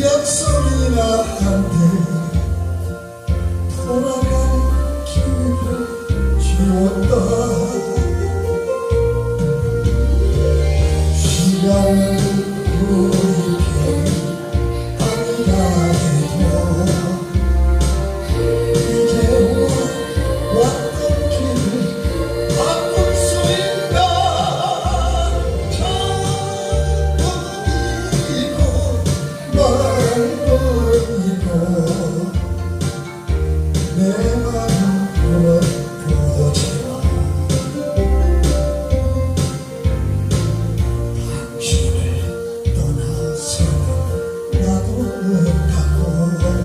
약속이나 한데 돌아갈 길을 지웠다. 시간을 내 마음 돌아